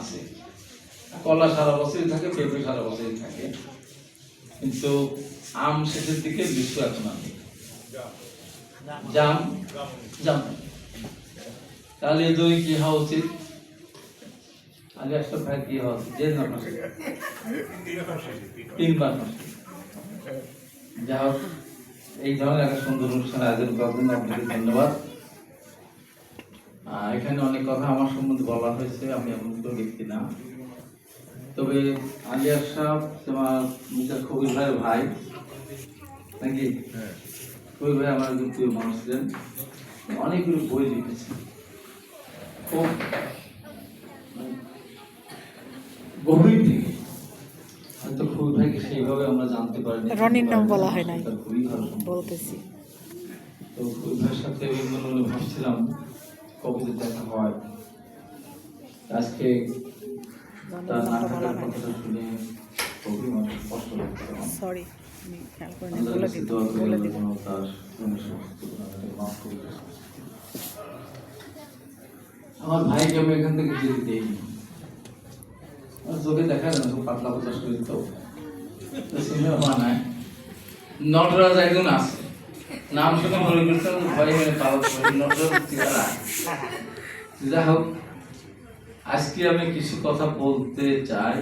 আছে। কলা সারা বছরই থাকে, পেঁপে সারা বছরই থাকে। কিন্তু আম শেষের দিকে লিচু এখন আমি জাম? জাম। তাহলে কি হওয়া উচিত? আগে একটা ভাই কি হওয়া উচিত? যে না তিনবার যা হোক, এই ধরনের একটা সুন্দর অনুষ্ঠান আয়োজন করার জন্য আপনাকে ধন্যবাদ। এখানে অনেক কথা আমার সম্বন্ধে বলা হয়েছে আমি এমন কোনো ব্যক্তি না। তবে আলিয়ার সাহেব তোমার মিস্টার কবির ভাইয়ের ভাই নাকি? কবির ভাই আমার একজন প্রিয় মানুষ ছিলেন। অনেকগুলো বই লিখেছেন। খুব গভীর থেকে। হয়তো কবির ভাইকে সেইভাবে আমরা জানতে পারিনি। রনির নাম বলা হয় নাই। খুবই ভালো সম্পর্ক। বলতেছি। তো সাথে ওই মনে মনে ভাবছিলাম কবিতা দেখা হয়। আজকে তার না থাকার কথাটা শুনে খুবই কষ্ট লাগছে। সরি আমি খেয়াল বলে বলে তার সমস্ত মাফ করে আমার ভাইকে আমি এখান থেকে যেতে দিইনি। চোখে দেখা যায় খুব পাতলা পাতলা শরীর তো। তো সিনেমা বানায়। নটরাজ একজন আছে। নাম শুনে মনে করতাম ভয় হয়ে যা হোক আজকে আমি কিছু কথা বলতে চাই।